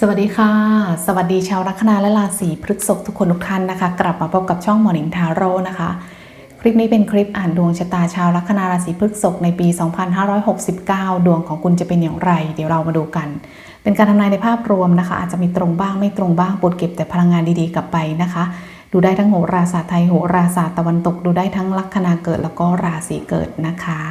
สวัสดีค่ะ สวัสดีชาวลัคนาและราศีพฤษภทุกคนทุกท่านนะคะ กลับมาพบกับช่องหมอนิงทาโร่นะคะ คลิปนี้เป็นคลิปอ่านดวงชะตาชาวลัคนาราศีพฤษภในปี 2569 ดวงของคุณจะเป็นอย่างไร เดี๋ยวเรามาดูกัน เป็นการทำนายในภาพรวมนะคะ อาจจะมีตรงบ้างไม่ตรงบ้างปลดเก็บแต่พลังงานดีๆกลับไปนะคะ ดูได้ทั้งโหราศาสตร์ไทยโหราศาสตร์ตะวันตกดูได้ทั้งลัคนาเกิดแล้วก็ราศีเกิดนะคะ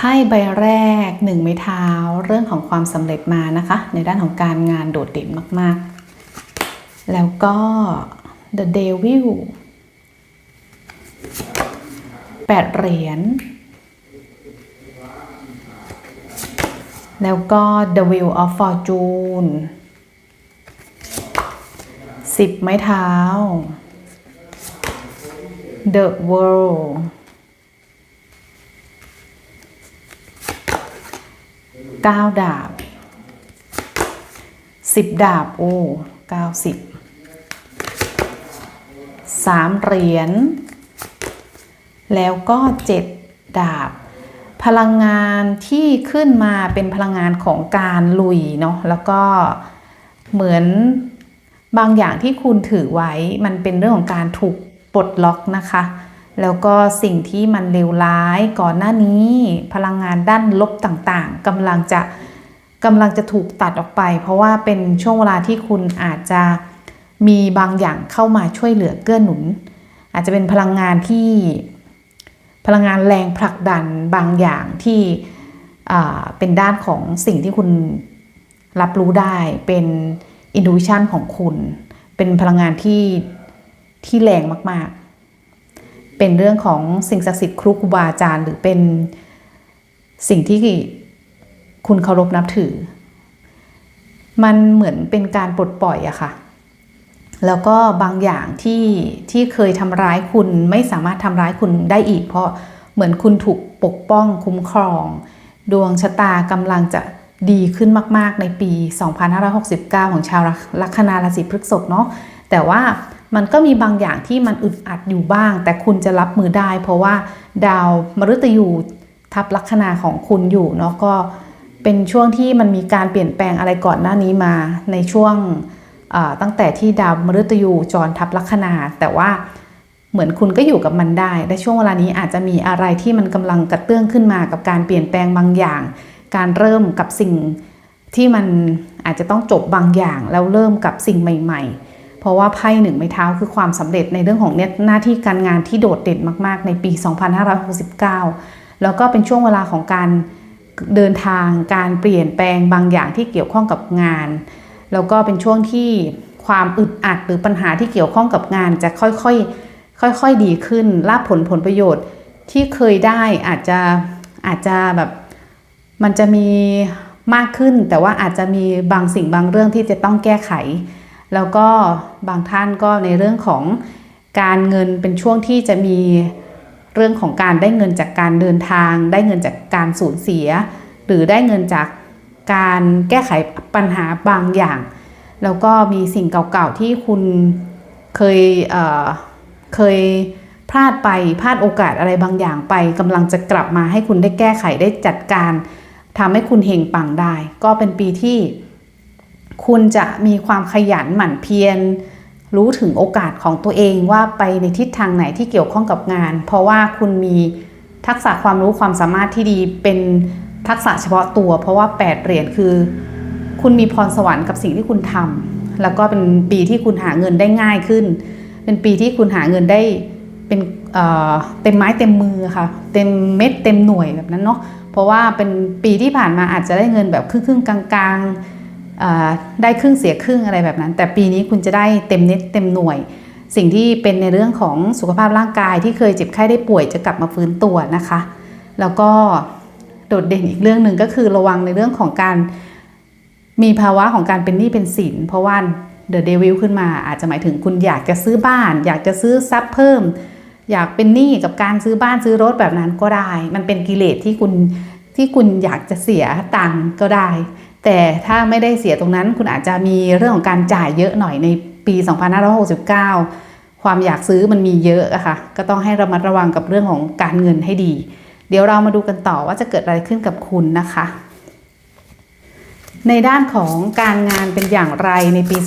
ไพ่ ใบแรกหนึ่งไม้เท้า เรื่องของความสำเร็จมานะคะ ในด้านของการงานโดดเด่นมากๆ แล้วก็ The Devil แปดเหรียญแล้วก็ The Wheel of Fortune สิบไม้เท้า The World เก้าดาบสิบดาบ โอ้เก้าสิบสามเหรียญ แล้วก็เจ็ดดาบ พลังงานที่ขึ้นมาเป็นพลังงานของการลุยเนาะแล้วก็เหมือนบางอย่างที่คุณถือไว้มันเป็นเรื่องของการถูกปลดล็อกนะคะ แล้วก็สิ่งที่มันเลวร้ายก่อนหน้านี้ พลังงานด้านลบต่างๆกำลังจะกำลังจะถูกตัดออกไป เพราะว่าเป็นช่วงเวลาที่คุณอาจจะมีบางอย่างเข้ามาช่วยเหลือเกื้อหนุน อาจจะเป็นพลังงานที่พลังงานแรงผลักดันบางอย่างที่เป็นด้านของสิ่งที่คุณรับรู้ได้เป็นอินทูวิชันของคุณ เป็นพลังงานที่ที่แรงมากๆ เป็นเรื่องของสิ่งศักดิ์สิทธิ์ครูครูบาอาจารย์ หรือเป็นสิ่งที่คุณเคารพนับถือ มันเหมือนเป็นการปลดปล่อยอะค่ะ แล้วก็บางอย่างที่ที่เคยทำร้ายคุณไม่สามารถทำร้ายคุณได้อีก เพราะเหมือนคุณถูกปกป้องคุ้มครอง ดวงชะตากำลังจะดีขึ้นมาก ๆ ในปี 2569 ของชาวลัคนาราศีพฤษภเนาะแต่ว่า มันก็มีบางอย่างที่มันอึดอัดอยู่บ้าง แต่คุณจะรับมือได้ เพราะว่าดาวมฤตยูทับลัคนาของคุณอยู่เนาะก็เป็นช่วงที่มันมีการเปลี่ยนแปลงอะไรก่อนหน้านี้มาในช่วงตั้งแต่ที่ดาวมฤตยูจรทับลัคนา แต่ว่าเหมือนคุณก็อยู่กับมันได้ในช่วงเวลานี้อาจจะมีอะไรที่มันกำลังกระเตื้องขึ้นมากับการเปลี่ยนแปลงบางอย่าง การเริ่มกับสิ่งที่มันอาจจะต้องจบบางอย่าง แล้วเริ่มกับสิ่งใหม่ ๆ เพราะว่าไพ่หนึ่งไม้เท้าคือความสำเร็จในเรื่องของเนหน้าที่การงานที่โดดเด่นมากๆ ในปี 2569 แล้วก็เป็นช่วงเวลาของการเดินทาง การเปลี่ยนแปลงบางอย่างที่เกี่ยวข้องกับงาน แล้วก็เป็นช่วงที่ความอึดอัดหรือปัญหาที่เกี่ยวข้องกับงานจะค่อยๆ ค่อยๆ ดีขึ้นลาบผลผลประโยชน์ที่เคยได้อาจจะอาจจะแบบมันจะมีมากขึ้น แต่ว่าอาจจะมีบางสิ่งบางเรื่องที่จะต้องแก้ไข แล้วก็บางท่านก็ในเรื่องของการเงินเป็นช่วงที่จะมีเรื่องของการได้เงินจากการเดินทาง ได้เงินจากการสูญเสีย หรือได้เงินจากการแก้ไขปัญหาบางอย่าง แล้วก็มีสิ่งเก่าๆที่คุณเคยเเคยพลาดไปพลาดโอกาสอะไรบางอย่างไปกำลังจะกลับมาให้คุณได้แก้ไขได้จัดการทำให้คุณเฮงปังได้ ก็เป็นปีที่ คุณจะมีความขยันหมั่นเพียรรู้ถึงโอกาสของตัวเองว่าไปในทิศทางไหนที่เกี่ยวข้องกับงาน เพราะว่าคุณมีทักษะความรู้ความสามารถที่ดีเป็นทักษะเฉพาะตัว เพราะว่า 8เหรียญคือ คุณมีพรสวรรค์กับสิ่งที่คุณทำแล้วก็เป็นปีที่คุณหาเงินได้ง่ายขึ้น เป็นปีที่คุณหาเงินได้เป็นเต็มไม้เต็มมือค่ะ เต็มเม็ดเต็มหน่วยแบบนั้นเนาะเพราะว่าเป็นปีที่ผ่านมาอาจจะได้เงินแบบครึ่งๆกลางๆ ได้ครึ่งเสียครึ่งอะไรแบบนั้น แต่ปีนี้คุณจะได้เต็มเน็ตเต็มหน่วย สิ่งที่เป็นในเรื่องของสุขภาพร่างกายที่เคยเจ็บไข้ได้ป่วยจะกลับมาฟื้นตัวนะคะ แล้วก็โดดเด่นอีกเรื่องหนึ่งก็คือระวังในเรื่องของการมีภาวะของการเป็นหนี้เป็นสิน เพราะว่าเดอะเดวิลขึ้นมาอาจจะหมายถึงคุณอยากจะซื้อบ้าน อยากจะซื้อทรัพย์เพิ่ม อยากเป็นหนี้กับการซื้อบ้านซื้อรถแบบนั้นก็ได้ มันเป็นกิเลสที่คุณที่คุณอยากจะเสียตังก็ได้ แต่ถ้าไม่ได้เสียตรงนั้นคุณอาจจะมีเรื่องของการจ่ายเยอะหน่อยในปี 2569 ความอยากซื้อมันมีเยอะอะค่ะ ก็ต้องให้ระมัดระวังกับเรื่องของการเงินให้ดี เดี๋ยวเรามาดูกันต่อว่าจะเกิดอะไรขึ้นกับคุณนะคะ ในด้านของการงานเป็นอย่างไรในปี 2569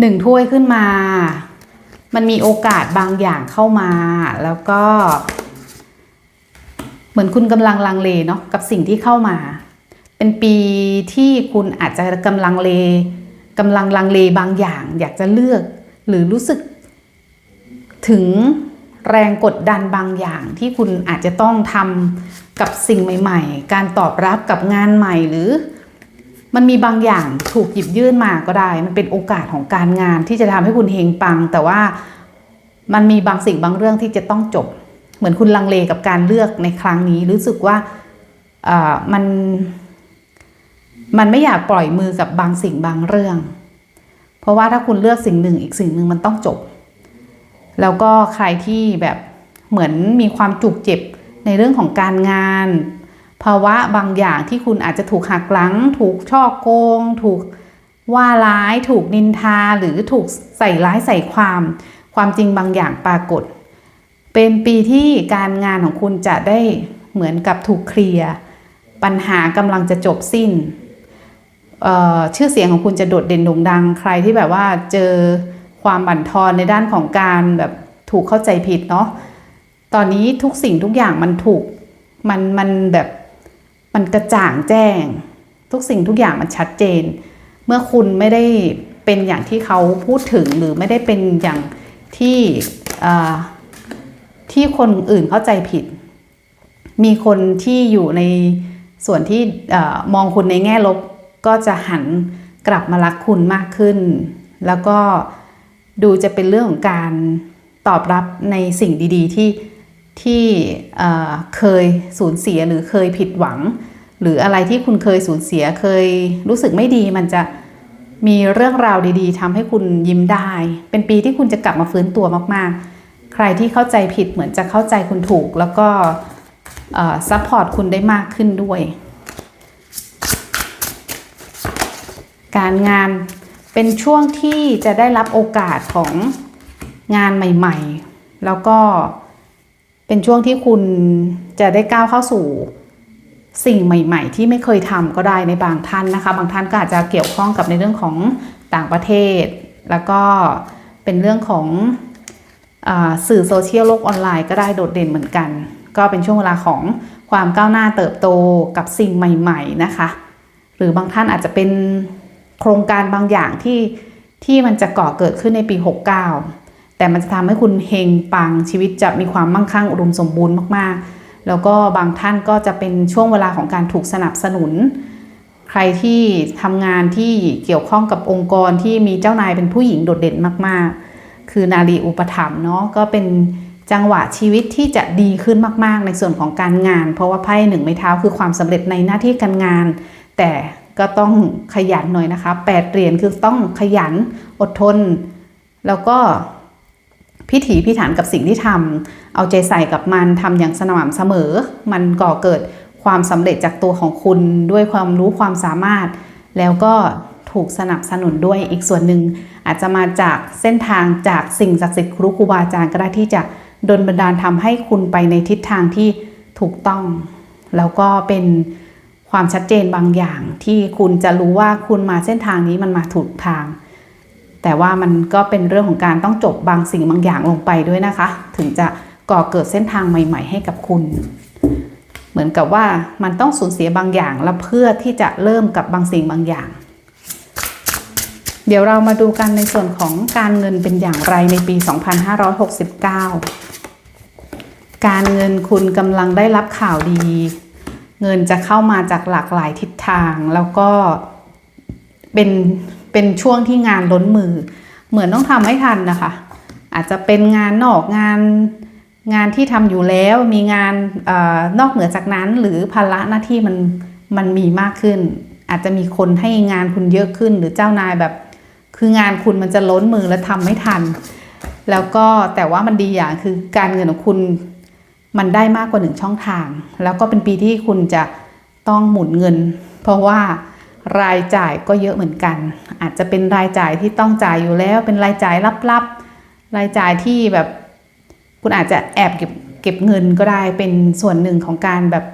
หนึ่งถ้วยขึ้นมา มันมีโอกาสบางอย่างเข้ามา แล้วก็ เหมือนคุณกำลังลังเลเนาะกับสิ่งที่เข้ามา เป็นปีที่คุณอาจจะกำลังเลกำลังลังเลบางอย่าง อยากจะเลือก หรือรู้สึก ถึงแรงกดดันบางอย่างที่คุณอาจจะต้องทำกับสิ่งใหม่ ๆ การตอบรับกับงานใหม่หรือ มันมีบางอย่างถูกหยิบยื่นมาก็ได้ มันเป็นโอกาสของการงานที่จะทำให้คุณเฮงปัง แต่ว่ามันมีบางสิ่งบางเรื่องที่จะต้องจบ เหมือนคุณลังเลกับการเลือกในครั้งนี้ รู้สึกว่ามันมันไม่อยากปล่อยมือกับบางสิ่งบางเรื่อง เพราะว่าถ้าคุณเลือกสิ่งหนึ่งอีกสิ่งหนึ่งมันต้องจบ แล้วก็ใครที่แบบเหมือนมีความจุกเจ็บในเรื่องของการงาน ภาวะบางอย่างที่คุณอาจจะถูกหักหลัง ถูกช่อโกง ถูกว่าร้าย ถูกนินทา หรือถูกใส่ร้ายใส่ความ ความจริงบางอย่างปรากฏ เป็นปีที่การงานของคุณจะได้เหมือนกับถูกเคลียร์ ปัญหากำลังจะจบสิ้น ชื่อเสียงของคุณจะโดดเด่นโด่งดัง ใครที่แบบว่าเจอความบั่นทอนในด้านของการแบบถูกเข้าใจผิดเนาะ ตอนนี้ทุกสิ่งทุกอย่างมันถูก มันมันแบบ มันกระจ่างแจ้ง ทุกสิ่งทุกอย่างมันชัดเจน เมื่อคุณไม่ได้เป็นอย่างที่เขาพูดถึงหรือไม่ได้เป็นอย่างที่ที่คนอื่นเข้าใจผิด มีคนที่อยู่ในส่วนที่อมองคุณในแง่ลบก็จะหันกลับมารักคุณมากขึ้น แล้วก็ดูจะเป็นเรื่องของการตอบรับในสิ่งดี ๆ ที่ ที่เคยสูญเสียหรือเคยผิดหวัง หรืออะไรที่คุณเคยสูญเสียเคยรู้สึกไม่ดีมันจะมีเรื่องราวดีๆทำให้คุณยิ้มได้ เป็นปีที่คุณจะกลับมาฟื้นตัวมากๆ ใครที่เข้าใจผิดเหมือนจะเข้าใจคุณถูก แล้วก็ซัพพอร์ตคุณได้มากขึ้นด้วย การงานเป็นช่วงที่จะได้รับโอกาสของงานใหม่ ๆ แล้วก็ เป็นช่วงที่คุณจะได้ก้าวเข้าสู่สิ่งใหม่ ๆ ที่ไม่เคยทำก็ได้ในบางท่านนะคะ บางท่านก็อาจจะเกี่ยวข้องกับในเรื่องของต่างประเทศ แล้วก็เป็นเรื่องของอสื่อโซเชียลโลกออนไลน์ก็ได้โดดเด่นเหมือนกัน ก็เป็นช่วงเวลาของความก้าวหน้าเติบโตกับสิ่งใหม่ ๆนะคะ หรือบางท่านอาจจะเป็นโครงการบางอย่างที่ที่มันจะก่อเกิดขึ้นในปี 69 แต่มันจะทำให้คุณเฮงปังชีวิตจะมีความมั่งคั่งอุดมสมบูรณ์มากๆ แล้วก็บางท่านก็จะเป็นช่วงเวลาของการถูกสนับสนุน ใครที่ทำงานที่เกี่ยวข้องกับองค์กรที่มีเจ้านายเป็นผู้หญิงโดดเด่นมากๆ คือนารีอุปถัมภ์เนาะก็เป็นจังหวะชีวิตที่จะดีขึ้นมากๆ ในส่วนของการงาน เพราะว่าไพ่หนึ่งไม้เท้าคือความสำเร็จในหน้าที่การงาน แต่ก็ต้องขยันหน่อยนะคะแปดเหรียญคือต้องขยันอดทน แล้วก็ พิถีพิถันกับสิ่งที่ทำเอาใจใส่กับมันทำอย่างสม่ำเสมอ มันก่อเกิดความสำเร็จจากตัวของคุณด้วยความรู้ความสามารถ แล้วก็ถูกสนับสนุนด้วยอีกส่วนหนึ่ง อาจจะมาจากเส้นทางจากสิ่งศักดิ์สิทธิ์ครูครูบาอาจารย์ก็ได้ที่จะดลบันดาลทำให้คุณไปในทิศทางที่ถูกต้อง แล้วก็เป็นความชัดเจนบางอย่างที่คุณจะรู้ว่าคุณมาเส้นทางนี้มันมาถูกทาง แต่ว่ามันก็เป็นเรื่องของการต้องจบบางสิ่งบางอย่างลงไปด้วยนะคะ ถึงจะก่อเกิดเส้นทางใหม่ ๆ ให้กับคุณ เหมือนกับว่ามันต้องสูญเสียบางอย่างแล้วเพื่อที่จะเริ่มกับบางสิ่งบางอย่าง เดี๋ยวเรามาดูกันในส่วนของการเงินเป็นอย่างไรในปี 2569 การเงินคุณกำลังได้รับข่าวดี เงินจะเข้ามาจากหลากหลายทิศทางแล้วก็เป็น เป็นช่วงที่งานล้นมือ เหมือนต้องทำให้ทันนะคะ อาจจะเป็นงานนอกงานงานที่ทำอยู่แล้วมีงานออนอกเหนือจากนั้น หรือภาระหน้าที่มันมันมีมากขึ้น อาจจะมีคนให้งานคุณเยอะขึ้น หรือเจ้านายแบบ คืองานคุณมันจะล้นมือและทำไม่ทัน แล้วก็แต่ว่ามันดีอย่างคือการเงินของคุณมันได้มากกว่าหนึ่งช่องทาง แล้วก็เป็นปีที่คุณจะต้องหมุนเงิน เพราะว่า รายจ่ายก็เยอะเหมือนกัน อาจจะเป็นรายจ่ายที่ต้องจ่ายอยู่แล้ว เป็นรายจ่ายลับๆ รายจ่ายที่แบบคุณอาจจะแอบเก็บเก็บเงินก็ได้เป็นส่วนหนึ่งของการแบบ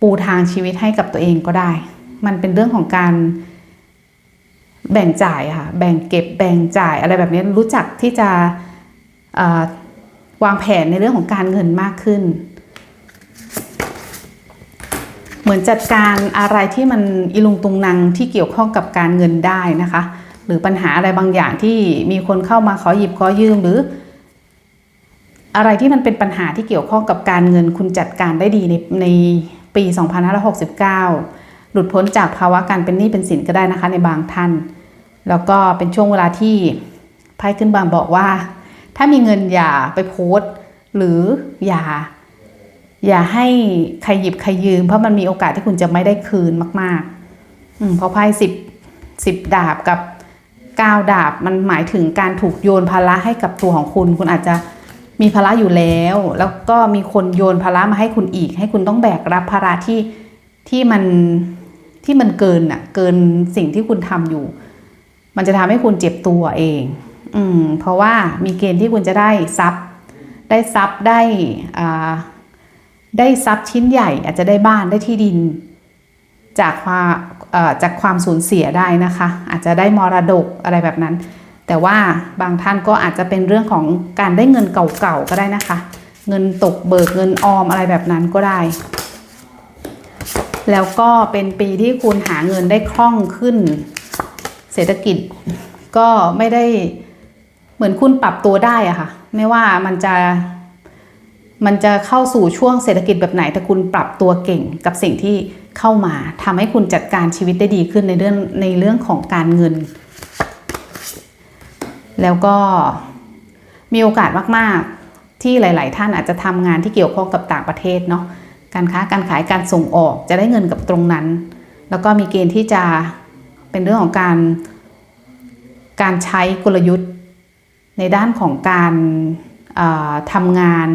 ปูทางชีวิตให้กับตัวเองก็ได้ มันเป็นเรื่องของการแบ่งจ่ายค่ะ แบ่งเก็บแบ่งจ่ายอะไรแบบนี้รู้จักที่จะวางแผนในเรื่องของการเงินมากขึ้น เหมือนจัดการอะไรที่มันอิลุงตุงนังที่เกี่ยวข้องกับการเงินได้นะคะ หรือปัญหาอะไรบางอย่างที่มีคนเข้ามาขอหยิบขอยืมหรือ อะไรที่มันเป็นปัญหาที่เกี่ยวข้องกับการเงินคุณจัดการได้ดีในในปี 2569 หลุดพ้นจากภาวะการเป็นหนี้เป็นสินก็ได้นะคะในบางท่าน แล้วก็เป็นช่วงเวลาที่ไพ่ขึ้นบางบอกว่า ถ้ามีเงินอย่าไปโพสต์หรืออย่า อย่าให้ใครหยิบใครยืม เพราะมันมีโอกาสที่คุณจะไม่ได้คืนมากๆ อืมเพราะไพ่สิบสิบดาบกับเก้าดาบมันหมายถึงการถูกโยนภาระให้กับตัวของคุณ คุณอาจจะมีภาระอยู่แล้ว แล้วก็มีคนโยนภาระมาให้คุณอีก ให้คุณต้องแบกรับภาระที่ที่มันที่มันเกินอะ เกินสิ่งที่คุณทำอยู่ มันจะทำให้คุณเจ็บตัวเอง อืมเพราะว่ามีเกณฑ์ที่คุณจะได้ทรัพย์ ได้ทรัพย์ได้อ่า ได้ทรัพย์ชิ้นใหญ่อาจจะได้บ้านได้ที่ดิน จากความจากความสูญเสียได้นะคะ อาจจะได้มรดกอะไรแบบนั้น แต่ว่าบางท่านก็อาจจะเป็นเรื่องของการได้เงินเก่าๆก็ได้นะคะ เงินตกเบิกเงินออมอะไรแบบนั้นก็ได้ แล้วก็เป็นปีที่คุณหาเงินได้คล่องขึ้น เศรษฐกิจก็ไม่ได้เหมือนคุณปรับตัวได้อะค่ะ ไม่ว่ามันจะ มันจะเข้าสู่ช่วงเศรษฐกิจแบบไหนแต่คุณปรับตัวเก่งกับสิ่งที่เข้ามาทำให้คุณจัดการชีวิตได้ดีขึ้นในเรื่องในเรื่องของการเงิน แล้วก็มีโอกาสมาก ๆ ที่หลาย ๆ ท่านอาจจะทำงานที่เกี่ยวข้องกับต่างประเทศเนาะการค้าการขายการส่งออกจะได้เงินกับตรงนั้น แล้วก็มีเกณฑ์ที่จะเป็นเรื่องของการ การใช้กลยุทธ์ในด้านของการทำงาน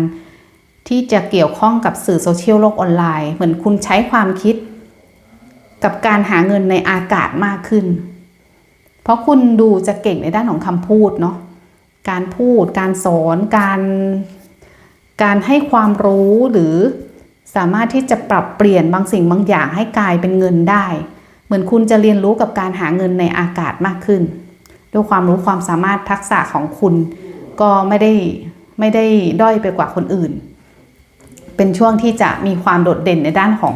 ที่จะเกี่ยวข้องกับสื่อโซเชียลโลกออนไลน์ เหมือนคุณใช้ความคิด กับการหาเงินในอากาศมากขึ้น เพราะคุณดูจะเก่งในด้านของคำพูดเนาะการพูด การสอน การ การให้ความรู้หรือสามารถที่จะปรับเปลี่ยนบางสิ่งบางอย่างให้กลายเป็นเงินได้ เหมือนคุณจะเรียนรู้กับการหาเงินในอากาศมากขึ้น ด้วยความรู้ความสามารถทักษะของคุณ ก็ไม่ได้ไม่ได้ด้อยไปกว่าคนอื่น เป็นช่วงที่จะมีความโดดเด่นในด้านของ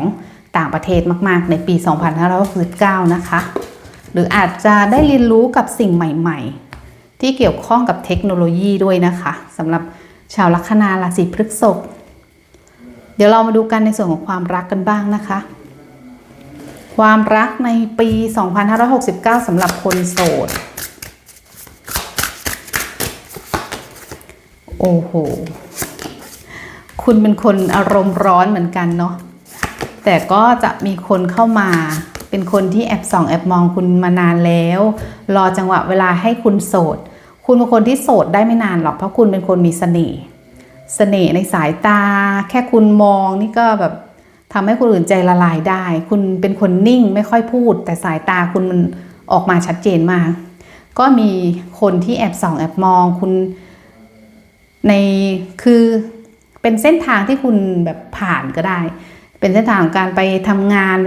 ต่างประเทศมาก ๆ ในปี 2569 นะคะ หรืออาจจะได้เรียนรู้กับสิ่งใหม่ ๆ ที่เกี่ยวข้องกับเทคโนโลยีด้วยนะคะสำหรับชาวลัคนาราศีพฤษภเดี๋ยวเรามาดูกันในส่วนของความรักกันบ้างนะคะ ความรักในปี 2569 สำหรับคนโสด โอ้โห คุณเป็นคนอารมณ์ร้อนเหมือนกันเนาะแต่ก็จะมีคนเข้ามาเป็นคนที่แอบส่องแอบมองคุณมานานแล้ว รอจังหวะเวลาให้คุณโสด คุณเป็นคนที่โสดได้ไม่นานหรอกเพราะคุณเป็นคนมีเสน่ห์เสน่ห์ในสายตา แค่คุณมองนี่ก็แบบทำให้คนอื่นใจละลายได้ คุณเป็นคนนิ่งไม่ค่อยพูด แต่สายตาคุณมันออกมาชัดเจนมาก ก็มีคนที่แอบส่องแอบมองคุณในคือ เป็นเส้นทางที่คุณแบบผ่านก็ได้ เป็นเส้นทางของการไปทำงาน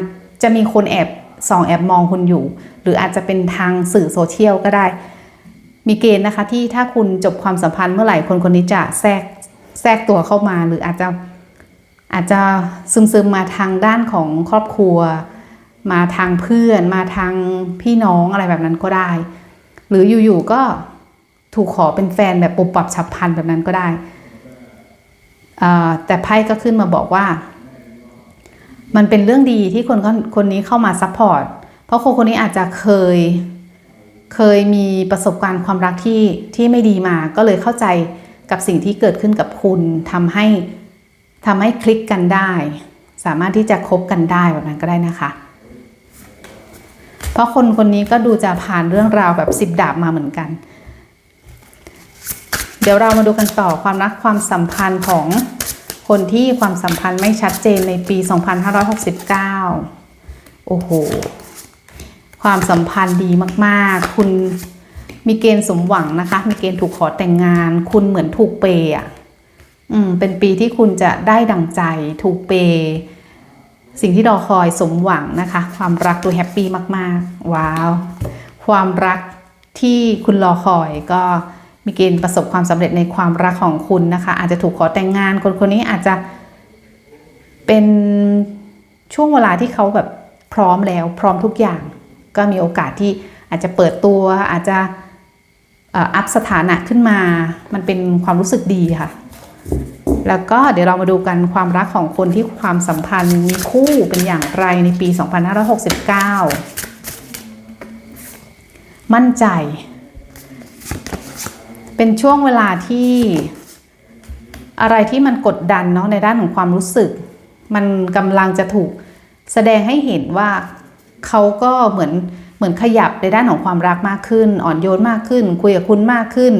จะมีคนแอบส่องแอบมองคุณอยู่ หรืออาจจะเป็นทางสื่อโซเชียลก็ได้ มีเกณฑ์นะคะที่ถ้าคุณจบความสัมพันธ์เมื่อไหร่คนคนนี้จะแทรกแทรกตัวเข้ามา หรืออาจจะอาจจะซึมซึมมาทางด้านของครอบครัว มาทางเพื่อน มาทางพี่น้องอะไรแบบนั้นก็ได้ หรืออยู่ๆก็ถูกขอเป็นแฟนแบบปุบปับฉับพลันแบบนั้นก็ได้ แต่ไพ่ก็ขึ้นมาบอกว่า มันเป็นเรื่องดีที่คนคนนี้เข้ามาซัพพอร์ตเพราะคนคนนี้อาจจะเคยเคยมีประสบการณ์ความรักที่ที่ไม่ดีมา ก็เลยเข้าใจกับสิ่งที่เกิดขึ้นกับคุณทำให้ทำให้คลิกกันได้ สามารถที่จะคบกันได้แบบนั้นก็ได้นะคะ เพราะคนคนนี้ก็ดูจะผ่านเรื่องราวแบบสิบดาบมาเหมือนกัน ดี๋ยวเรามาดูกันต่อความรักความสัมพันธ์ของคนที่ความสัมพันธ์ไม่ชัดเจนในปี 2569 โอ้โห ความสัมพันธ์ดีมาก ๆ คุณมีเกณฑ์สมหวังนะคะ มีเกณฑ์ถูกขอแต่งงาน คุณเหมือนถูกเปย์อะ อืม เป็นปีที่คุณจะได้ดังใจ ถูกเปย์สิ่งที่รอคอยสมหวังนะคะ ความรักดูแฮปปี้มาก ๆ ว้าว ความรักที่คุณรอคอยก็ มีเกณฑ์ประสบความสำเร็จในความรักของคุณนะคะ อาจจะถูกขอแต่งงานคนคนนี้อาจจะเป็นช่วงเวลาที่เขาแบบพร้อมแล้ว พร้อมทุกอย่าง ก็มีโอกาสที่อาจจะเปิดตัวอาจจะอัพสถานะขึ้นมา มันเป็นความรู้สึกดีค่ะ แล้วก็เดี๋ยวเรามาดูกันความรักของคนที่ความสัมพันธ์มีคู่เป็นอย่างไรในปี 2569 มั่นใจ เป็นช่วงเวลาที่อะไรที่มันกดดันเนาะในด้านของความรู้สึก มันกำลังจะถูกแสดงให้เห็นว่าเขาก็เหมือนเหมือนขยับในด้านของความรักมากขึ้น อ่อนโยนมากขึ้น คุยกับคุณมากขึ้น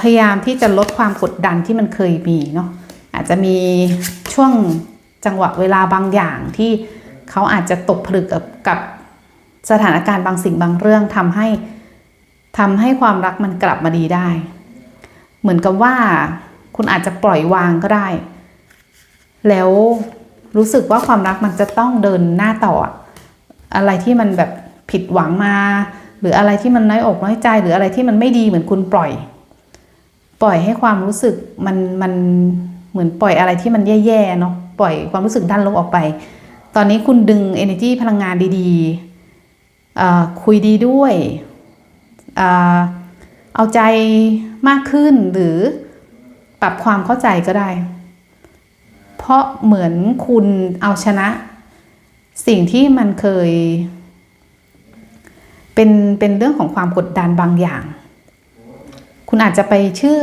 พยายามที่จะลดความกดดันที่มันเคยมีเนาะอาจจะมีช่วงจังหวะเวลาบางอย่างที่เขาอาจจะตกผลึกกับกับสถานการณ์บางสิ่งบางเรื่องทำให้ ทำให้ความรักมันกลับมาดีได้ เหมือนกับว่าคุณอาจจะปล่อยวางก็ได้ แล้วรู้สึกว่าความรักมันจะต้องเดินหน้าต่อ อะไรที่มันแบบผิดหวังมา หรืออะไรที่มันน้อยอกน้อยใจ หรืออะไรที่มันไม่ดีเหมือนคุณปล่อย ปล่อยให้ความรู้สึกมันมันเหมือนปล่อยอะไรที่มันแย่ๆเนาะปล่อยความรู้สึกด้านลบออกไป ตอนนี้คุณดึง energy พลังงานดีๆอ่อคุยดีด้วย เอาใจมากขึ้นหรือปรับความเข้าใจก็ได้ เพราะเหมือนคุณเอาชนะ สิ่งที่มันเคย เป็นเป็นเรื่องของความกดดันบางอย่าง คุณอาจจะไปเชื่อ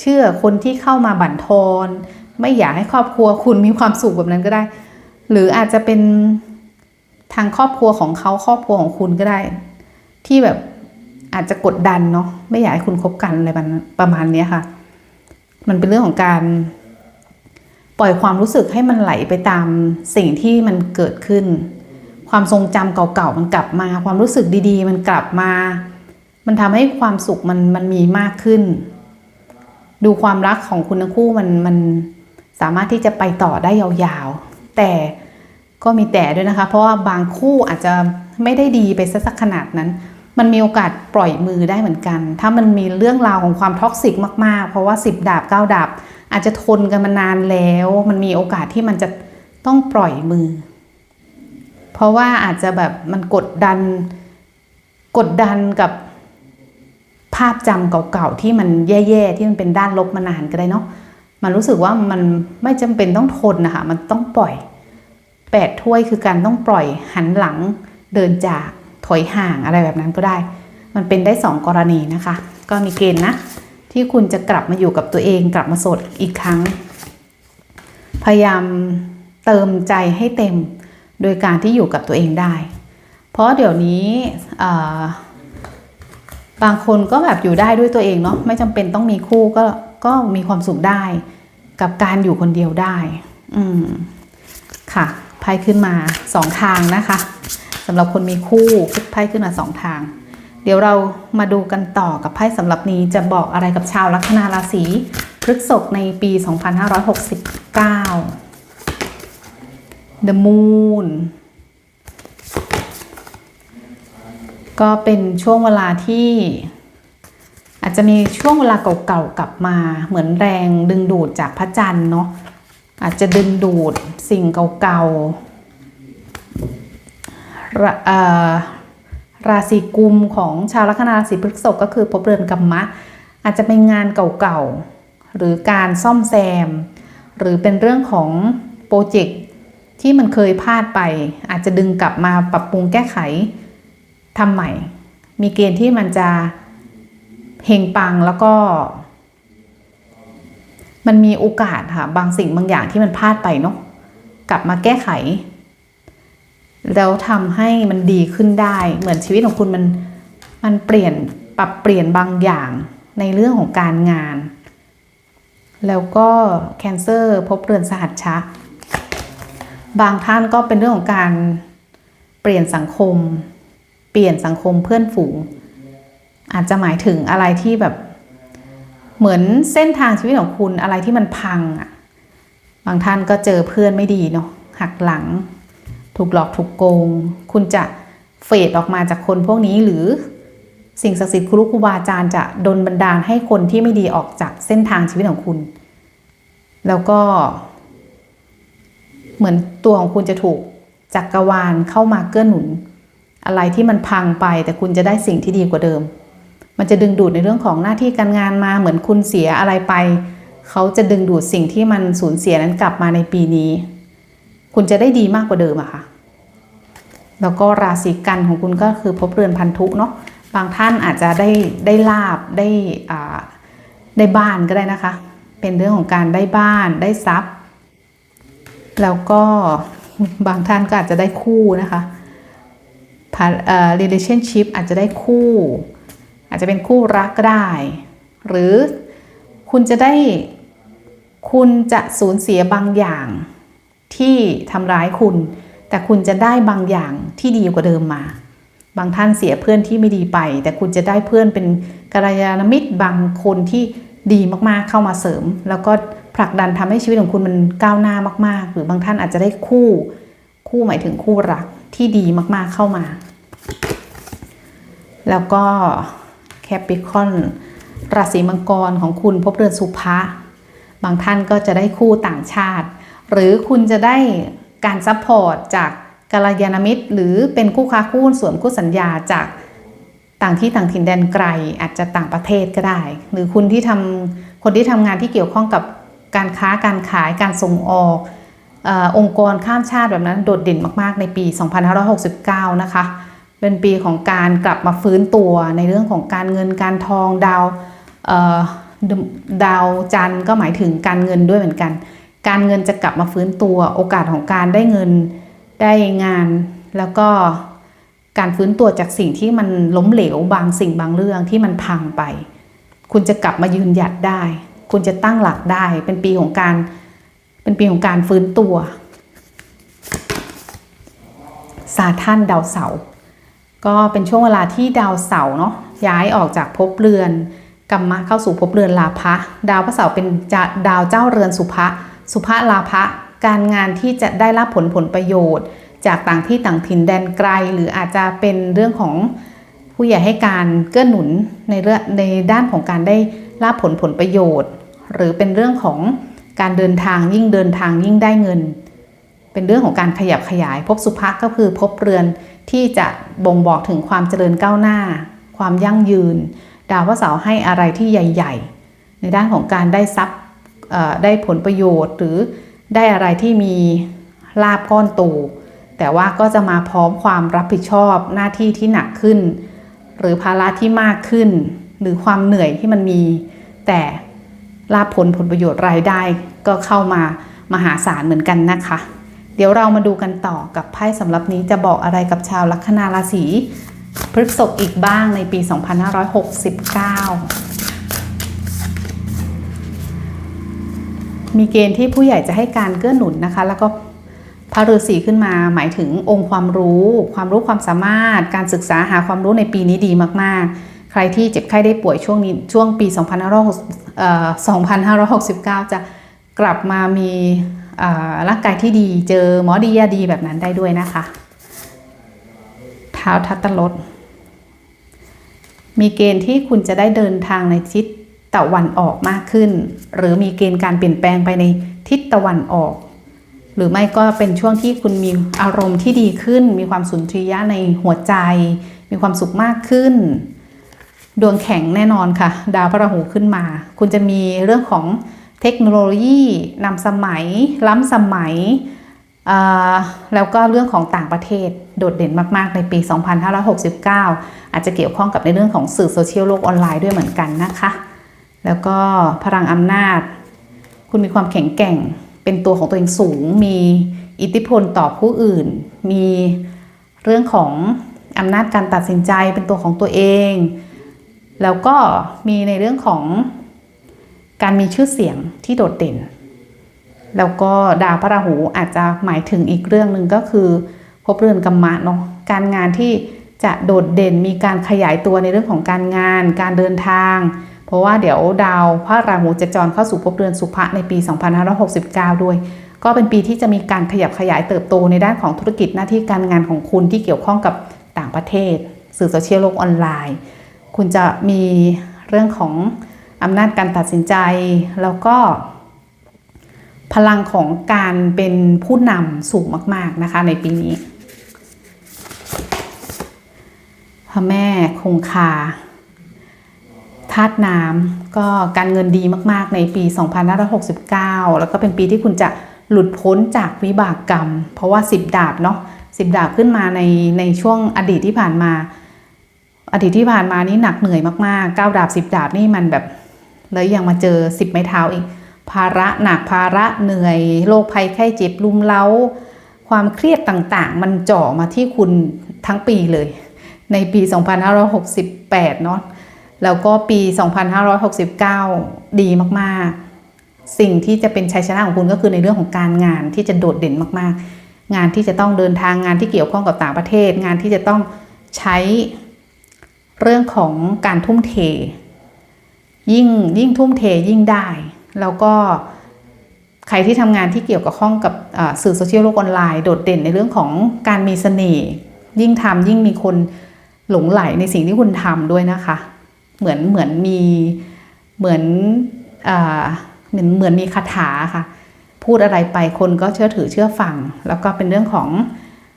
เชื่อคนที่เข้ามาบั่นทอนไม่อยากให้ครอบครัวคุณมีความสุขแบบนั้นก็ได้ หรืออาจจะเป็นทางครอบครัวของเขาครอบครัวของคุณก็ได้ ที่แบบ อาจจะกดดันเนาะไม่อยากให้คุณคบกันอะไรประมาณนี้ค่ะ มันเป็นเรื่องของการปล่อยความรู้สึกให้มันไหลไปตามสิ่งที่มันเกิดขึ้น ความทรงจำเก่าๆมันกลับมา ความรู้สึกดีๆ มันกลับมา มันทำให้ความสุขมันมันมีมากขึ้น ดูความรักของคุณทั้งคู่มันมันสามารถที่จะไปต่อได้ยาวๆ แต่ก็มีแต่ด้วยนะคะ เพราะว่าบางคู่อาจจะไม่ได้ดีไปสักขนาดนั้น มันมีโอกาสปล่อยมือได้เหมือนกัน ถ้ามันมีเรื่องราวของความท็อกซิกมากๆ เพราะว่า 10 ดาบ 9 ดาบ อาจจะทนกันมานานแล้ว มันมีโอกาสที่มันจะต้องปล่อยมือ เพราะว่าอาจจะแบบมันกดดัน กดดันกับภาพจำเก่าๆที่มันแย่ๆที่มันเป็นด้านลบมานานก็ได้เนาะ มันรู้สึกว่ามันไม่จำเป็นต้องทนนะคะ มันต้องปล่อยแปดถ้วยคือการต้องปล่อยหันหลังเดินจาก ถอยห่างอะไรแบบนั้นก็ได้ มันเป็นได้สองกรณีนะคะ ก็มีเกณฑ์นะ ที่คุณจะกลับมาอยู่กับตัวเองกลับมาสดอีกครั้ง พยายามเติมใจให้เต็มโดยการที่อยู่กับตัวเองได้ เพราะเดี๋ยวนี้บางคนก็แบบอยู่ได้ด้วยตัวเองเนาะไม่จำเป็นต้องมีคู่ก็ก็มีความสุขได้ กับการอยู่คนเดียวได้ อืมค่ะไพ่ขึ้นมาสองทางนะคะ สำหรับคนมีคู่ไพ่ขึ้นมาสองทาง เดี๋ยวเรามาดูกันต่อกับไพ่สำหรับนี้จะบอกอะไรกับชาวลัคนาราศีพฤษภในปี 2569 The Moon ก็เป็นช่วงเวลาที่อาจจะมีช่วงเวลาเก่าๆกลับมาเหมือนแรงดึงดูดจากพระจันทร์เนาะอาจจะดึงดูดสิ่งเก่าๆ ราราศีกุมของชาวลัคนาราศีพฤษภก็คือพบเรือนกรรมะ อาจจะเป็นงานเก่าๆ หรือการซ่อมแซม หรือเป็นเรื่องของโปรเจกต์ที่มันเคยพลาดไป อาจจะดึงกลับมาปรับปรุงแก้ไขทำใหม่ มีเกณฑ์ที่มันจะเฮงปังแล้วก็ มันมีโอกาสค่ะบางสิ่งบางอย่างที่มันพลาดไปเนาะกลับมาแก้ไข แล้วทำให้มันดีขึ้นได้ เหมือนชีวิตของคุณมันมันเปลี่ยนปรับเปลี่ยนบางอย่างในเรื่องของการงาน แล้วก็แคนเซอร์พบเรือนสหัชชะ บางท่านก็เป็นเรื่องของการเปลี่ยนสังคม เปลี่ยนสังคมเพื่อนฝูง อาจจะหมายถึงอะไรที่แบบ เหมือนเส้นทางชีวิตของคุณอะไรที่มันพังอะบางท่านก็เจอเพื่อนไม่ดีเนาะหักหลัง ถูกหลอกถูกโกง คุณจะเฟดออกมาจากคนพวกนี้หรือสิ่งศักดิ์สิทธิ์ครูครูบาอาจารย์จะดลบันดาลให้คนที่ไม่ดีออกจากเส้นทางชีวิตของคุณ แล้วก็ เหมือนตัวของคุณจะถูกจักกรวาลเข้ามาเกื้อหนุน อะไรที่มันพังไปแต่คุณจะได้สิ่งที่ดีกว่าเดิม มันจะดึงดูดในเรื่องของหน้าที่การงานมาเหมือนคุณเสียอะไรไป เขาจะดึงดูดสิ่งที่มันสูญเสียนั้นกลับมาในปีนี้ คุณจะได้ดีมากกว่าเดิมอะค่ะ แล้วก็ราศีกันของคุณก็คือพบเรือนพันธุเนาะ บางท่านอาจจะได้ได้ลาบได้ได้บ้านก็ได้นะคะ เป็นเรื่องของการได้บ้านได้ทรัพย์ แล้วก็บางท่านก็อาจจะได้คู่นะคะ relationship อาจจะได้คู่ อาจจะเป็นคู่รักก็ได้ หรือคุณจะได้คุณจะสูญเสียบางอย่าง ที่ทำร้ายคุณ แต่คุณจะได้บางอย่างที่ดีกว่าเดิมมา บางท่านเสียเพื่อนที่ไม่ดีไป แต่คุณจะได้เพื่อนเป็นกัลยาณมิตรบางคนที่ดีมากๆเข้ามาเสริม แล้วก็ผลักดันทำให้ชีวิตของคุณมันก้าวหน้ามาก ๆ หรือบางท่านอาจจะได้คู่ คู่หมายถึงคู่รักที่ดีมากๆเข้ามา แล้วก็แคปิคอนราศีมังกรของคุณพบเรือนสุภะบางท่านก็จะได้คู่ต่างชาติ หรือคุณจะได้การซัพพอร์ตจากกัลยาณมิตร หรือเป็นคู่ค้าคู่ส่วนคู่สัญญาจากต่างที่ต่างถิ่นแดนไกลอาจจะต่างประเทศก็ได้ หรือคุณที่ทำคนที่ทำงานที่เกี่ยวข้องกับการค้าการขายการส่งออกอองค์กรข้ามชาติแบบนั้นโดดเด่นมากๆในปี 2569 นะคะ เป็นปีของการกลับมาฟื้นตัวในเรื่องของการเงินการทองดาวดาวจันทร์ก็หมายถึงการเงินด้วยเหมือนกัน การเงินจะกลับมาฟื้นตัว โอกาสของการได้เงินได้งาน แล้วก็การฟื้นตัวจากสิ่งที่มันล้มเหลวบางสิ่งบางเรื่องที่มันพังไป คุณจะกลับมายืนหยัดได้ คุณจะตั้งหลักได้ เป็นปีของการ เป็นปีของการฟื้นตัวสาท่านดาวเสาร์ก็เป็นช่วงเวลาที่ดาวเสาร์เนาะย้ายออกจากภพเรือนกรรมะเข้าสู่ภพเรือนลาภะดาวพระเสาร์เป็นดาวเจ้าเรือนสุภะ สุภะลาภะการงานที่จะได้รับผลผลประโยชน์ จากต่างที่ต่างถิ่นแดนไกล หรืออาจจะเป็นเรื่องของผู้ใหญ่ให้การเกื้อหนุนในเรื่องในด้านของการได้รับผลผลประโยชน์ หรือเป็นเรื่องของการเดินทางยิ่งเดินทางยิ่งได้เงิน เป็นเรื่องของการขยับขยายภพสุภะก็คือภพเรือนที่จะบ่งบอกถึงความเจริญก้าวหน้า ความยั่งยืน ดาวพระเสาร์ให้อะไรที่ใหญ่ ๆ ในด้านของการได้ทรัพย์ ได้ผลประโยชน์ หรือได้อะไรที่มีลาบก้อนโตแต่ว่าก็จะมาพร้อมความรับผิดชอบหน้าที่ที่หนักขึ้น หรือภาระที่มากขึ้น หรือความเหนื่อยที่มันมี แต่ลาบผลผลประโยชน์รายได้ก็เข้ามามหาศาลเหมือนกันนะคะ เดี๋ยวเรามาดูกันต่อกับไพ่สำหรับนี้จะบอกอะไรกับชาวลัคนาราศีพฤษภอีกบ้างในปี 2569 มีเกณฑ์ที่ผู้ใหญ่จะให้การเกื้อหนุนนะคะ แล้วก็พระฤาษีขึ้นมาหมายถึงองค์ความรู้ ความรู้ความสามารถ การศึกษาหาความรู้ในปีนี้ดีมาก ๆ ใครที่เจ็บไข้ได้ป่วยช่วงนี้ช่วงปี 2569 จะกลับมามีร่างกายที่ดีเจอหมอดียาดีแบบนั้นได้ด้วยนะคะ เท้าทัตตลดมีเกณฑ์ที่คุณจะได้เดินทางในทิศ ตะวันออกมากขึ้น หรือมีเกณฑ์การเปลี่ยนแปลงไปในทิศตะวันออก หรือไม่ก็เป็นช่วงที่คุณมีอารมณ์ที่ดีขึ้น มีความสุนทรียะในหัวใจ มีความสุขมากขึ้น ดวงแข็งแน่นอนค่ะ ดาวพระหูขึ้นมา คุณจะมีเรื่องของเทคโนโลยีนำสมัย ล้ำสมัยแล้วก็เรื่องของต่างประเทศโดดเด่นมาก ๆ ในปี 2569 อาจจะเกี่ยวข้องกับในเรื่องของสื่อโซเชียลโลกออนไลน์ด้วยเหมือนกันนะคะ แล้วก็พลังอำนาจ คุณมีความแข็งแกร่ง เป็นตัวของตัวเองสูง มีอิทธิพลต่อผู้อื่น มีเรื่องของอำนาจการตัดสินใจเป็นตัวของตัวเอง แล้วก็มีในเรื่องของการมีชื่อเสียงที่โดดเด่น แล้วก็ดาวพระราหูอาจจะหมายถึงอีกเรื่องหนึ่งก็คือพบเรือนกรรมะเนาะการงานที่จะโดดเด่นมีการขยายตัวในเรื่องของการงาน การเดินทาง ราะว่าเดี๋ยวดาวพระราหูจะจรเข้าสู่ภพเรือนสุภะในปี 2569 ด้วย ก็เป็นปีที่จะมีการขยับขยายเติบโตในด้านของธุรกิจหน้าที่การงานของคุณที่เกี่ยวข้องกับต่างประเทศ สื่อโซเชียลโลกออนไลน์ คุณจะมีเรื่องของอำนาจการตัดสินใจแล้วก็ พลังของการเป็นผู้นำสูงมาก ๆ นะคะในปีนี้พระแม่คงคา ธาตุน้ำก็การเงินดีมากๆในปี 2569 แล้วก็เป็นปีที่คุณจะหลุดพ้นจากวิบากกรรม เพราะว่า 10 ดาบเนาะ10 ดาบขึ้นมาในในช่วงอดีตที่ผ่านมา อดีตที่ผ่านมานี่หนักเหนื่อยมากๆ 9 ดาบ 10 ดาบนี่มันแบบแล้วยังมาเจอ 10 ไม้เท้าอีก ภาระหนักภาระเหนื่อยโรคภัยไข้เจ็บลุมเล้า ความเครียดต่างๆ มันจ่อมาที่คุณทั้งปีเลย ในปี 2568 เนาะ แล้วก็ปี 2569 ดีมากๆ สิ่งที่จะเป็นชัยชนะของคุณก็คือในเรื่องของการงานที่จะโดดเด่นมากๆ งานที่จะต้องเดินทางงานที่เกี่ยวข้องกับต่างประเทศ งานที่จะต้องใช้เรื่องของการทุ่มเท ยิ่งยิ่งทุ่มเทยิ่งได้ แล้วก็ใครที่ทำงานที่เกี่ยวกับข้องกับสื่อโซเชียลโลกออนไลน์โดดเด่นในเรื่องของการมีเสน่ห์ยิ่งทำยิ่งมีคนหลงไหลในสิ่งที่คุณทำด้วยนะคะ เหมือนเหมือนมีเหมือนเหมือนเหมือนมีคาถาค่ะ พูดอะไรไปคนก็เชื่อถือเชื่อฟัง แล้วก็เป็นเรื่องของ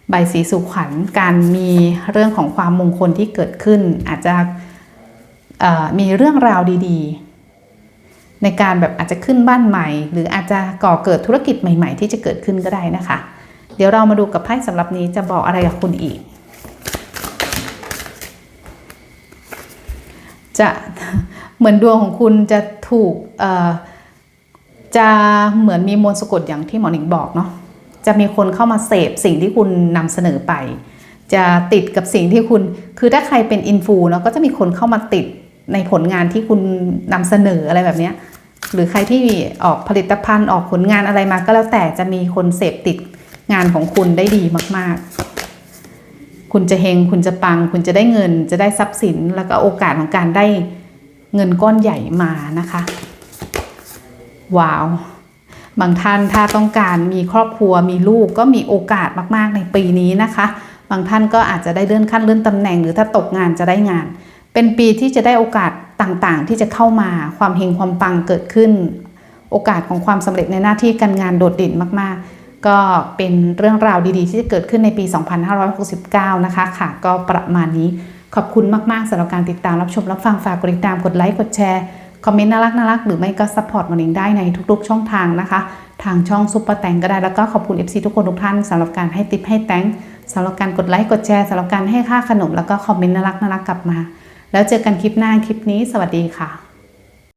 ใบสีสุขวัญการมีเรื่องของความมงคลที่เกิดขึ้น อาจจะมีเรื่องราวดีๆ ในการแบบอาจจะขึ้นบ้านใหม่ หรืออาจจะก่อเกิดธุรกิจใหม่ ๆ ที่จะเกิดขึ้นก็ได้นะคะ เดี๋ยวเรามาดูกับไพ่สำหรับนี้จะบอกอะไรกับคุณอีก จะเหมือนดวงของคุณจะถูกจะเหมือนมีมนต์สะกดอย่างที่หมอหนิงบอกเนาะจะมีคนเข้ามาเสพสิ่งที่คุณนำเสนอไป จะติดกับสิ่งที่คุณ คือถ้าใครเป็นอินฟูเนาะก็จะมีคนเข้ามาติดในผลงานที่คุณนำเสนออะไรแบบนี้หรือใครที่ออกผลิตภัณฑ์ออกผลงานอะไรมาก็แล้วแต่จะมีคนเสพติดงานของคุณได้ดีมาก ๆ คุณจะเฮงคุณจะปัง คุณจะได้เงิน จะได้ทรัพย์สิน แล้วก็โอกาสของการได้เงินก้อนใหญ่มานะคะ ว้าว บางท่านถ้าต้องการมีครอบครัวมีลูกก็มีโอกาสมากๆในปีนี้นะคะ บางท่านก็อาจจะได้เลื่อนขั้นเลื่อนตำแหน่ง หรือถ้าตกงานจะได้งาน เป็นปีที่จะได้โอกาสต่างๆ ที่จะเข้ามาความเฮงความปังเกิดขึ้น โอกาสของความสำเร็จในหน้าที่การงานโดดเด่นมากๆ ก็เป็นเรื่องราวดีๆ ที่จะเกิดขึ้นในปี 2569 นะคะค่ะ ก็ประมาณนี้ขอบคุณมาก ๆสำหรับการติดตามรับชมรับฟังฝากกดติดตามกดไลค์กดแชร์คอมเมนต์น่ารักน่ารักหรือไม่ก็ซัพพอร์ตมันเองได้ในทุกๆ ช่องทางนะคะ ทางช่องซุปเปอร์แตงก็ได้แล้วก็ขอบคุณ FC ทุกคนทุกท่านสำหรับการให้ติปให้แตงสำหรับการกดไลค์กดแชร์สำหรับการให้ค่าขนมแล้วก็คอมเมนต์น่ารักน่ารักกลับมา แล้วเจอกันคลิปหน้าคลิปนี้ สวัสดีค่ะ